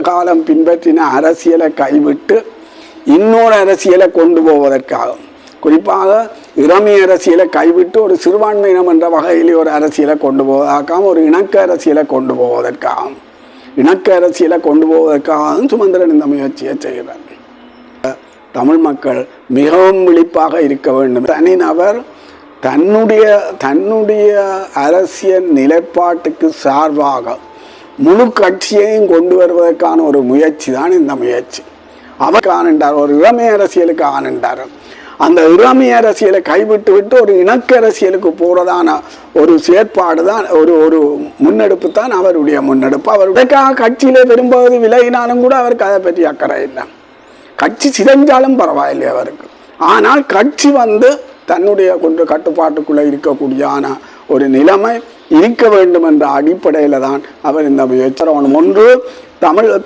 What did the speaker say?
காலம் பின்பற்றின அரசியலை கைவிட்டு இன்னொரு அரசியலை கொண்டு போவதற்காக. குறிப்பாக இறமை அரசியலை கைவிட்டு ஒரு சிறுபான்மையினம் என்ற வகையில் ஒரு அரசியலை கொண்டு போவதற்காகவும் ஒரு இணக்க அரசியலை கொண்டு போவதற்காகவும். இணக்க அரசியலை கொண்டு போவதற்காகவும் சுமந்திரன் இந்த முயற்சியை செய்கிறார். தமிழ் மக்கள் மிகவும் விழிப்பாக இருக்க வேண்டும். தனிநபர் தன்னுடைய தன்னுடைய அரசியல் நிலைப்பாட்டுக்கு சார்பாக முழு கட்சியையும் கொண்டு வருவதற்கான ஒரு முயற்சி தான் இந்த முயற்சி. அவர் காணுண்டார் ஒரு இளமை அரசியலுக்கு ஆணுண்டார் அந்த இளமை அரசியலை கைவிட்டு விட்டு ஒரு இணக்க அரசியலுக்கு போறதான ஒரு செயற்பாடு தான் ஒரு ஒரு முன்னெடுப்பு தான் அவருடைய முன்னெடுப்பு. அவருடையக்காக கட்சியிலே விரும்புவது விலகினாலும் கூட அவருக்கு அதை பற்றி அக்கறை இல்லை. கட்சி சிதைஞ்சாலும் பரவாயில்லை அவருக்கு. ஆனால் கட்சி வந்து தன்னுடைய கொண்டு கட்டுப்பாட்டுக்குள்ளே இருக்கக்கூடியான ஒரு நிலைமை இருக்க வேண்டும் என்ற அடிப்படையில் தான் அவர் இந்த முயற்சி. ஒன்று தமிழ்